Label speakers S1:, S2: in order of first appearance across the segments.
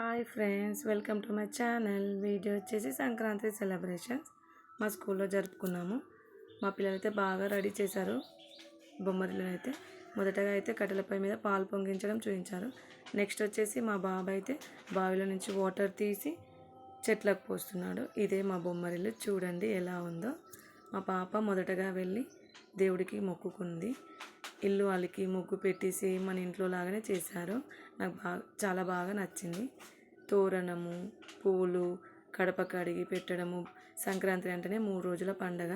S1: Hi friends welcome to my channel. Video వచ్చేసి Sankranti celebrations. మా స్కూల్లో జరుపుకున్నాము. మా పిల్లలైతే బాగా రెడీ చేశారు. బొమ్మరిలను అయితే మొదటగా అయితే కట్టెలపై మీద పాలు పొంగించడం చూపించారు. నెక్స్ట్ వచ్చేసి మా బాబాయ్ అయితే బావిలో నుంచి వాటర్ తీసి చెట్లకు పోస్తున్నాడు. ఇదే మా బొమ్మరిల్లు. చూడండి ఎలా ఉందో. మా పాప మొదటగా వెళ్ళి దేవుడికి మొక్కుకుంది. ఇల్లు వాళ్ళకి ముగ్గు పెట్టేసి మన ఇంట్లో లాగానే చేశారు. నాకు బాగా చాలా బాగా నచ్చింది. తోరణము పూలు కడప కడిగి పెట్టడము సంక్రాంతి అంటేనే మూడు రోజుల పండగ.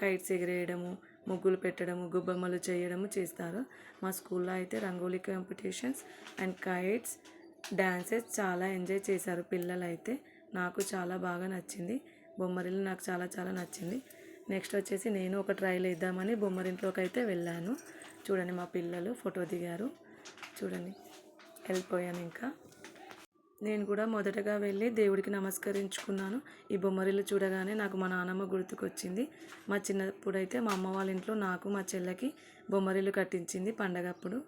S1: కైట్స్ ఎగిరేయడము ముగ్గులు పెట్టడము గుబ్బమ్మలు చేయడము చేస్తారు. మా స్కూల్లో అయితే rangoli competitions and kites dances చాలా ఎంజాయ్ చేశారు పిల్లలు అయితే నాకు చాలా బాగా నచ్చింది. బొమ్మరిల్లు నాకు చాలా చాలా నచ్చింది. నెక్స్ట్ వచ్చేసి నేను ఒక ట్రైల్ వేద్దామని బొమ్మరింట్లోకి అయితే వెళ్ళాను. చూడండి మా పిల్లలు ఫోటో దిగారు. చూడండి వెళ్ళిపోయాను ఇంకా. నేను కూడా మొదటగా వెళ్ళి దేవుడికి నమస్కరించుకున్నాను. ఈ బొమ్మరిల్లు చూడగానే నాకు మా నాన్నమ్మ గుర్తుకొచ్చింది. మా చిన్నప్పుడు అయితే మా అమ్మ వాళ్ళ ఇంట్లో నాకు మా చెల్లెకి బొమ్మరిల్లు కట్టించింది పండగప్పుడు.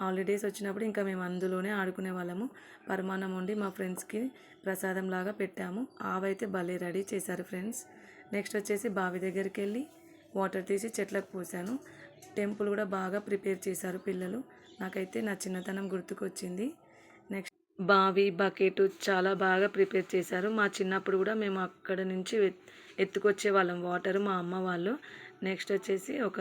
S1: హాలిడేస్ వచ్చినప్పుడు ఇంకా మేము అందులోనే ఆడుకునే వాళ్ళము. పరమాన్నం వండి మా ఫ్రెండ్స్కి ప్రసాదం లాగా పెట్టాము. ఆవైతే భలే రెడీ చేశారు ఫ్రెండ్స్. నెక్స్ట్ వచ్చేసి బావి దగ్గరికి వెళ్ళి వాటర్ తీసి చెట్లకు పోసాను. టెంపుల్ కూడా బాగా ప్రిపేర్ చేశారు పిల్లలు. నాకైతే నా చిన్నతనం గుర్తుకొచ్చింది. నెక్స్ట్ బావి బకెట్ చాలా బాగా ప్రిపేర్ చేశారు. మా చిన్నప్పుడు కూడా మేము అక్కడ నుంచి ఎత్తుకొచ్చే వాళ్ళం. వాటర్ మా అమ్మ వాళ్ళు. నెక్స్ట్ వచ్చేసి ఒక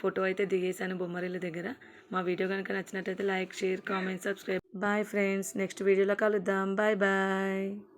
S1: ఫోటో అయితే దిగేశాను బొమ్మరిల్ల దగ్గర. మా వీడియో కనుక నచ్చినట్టయితే like share comment subscribe. Bye friends. Next వీడియోలో కలుద్దాం. Bye bye.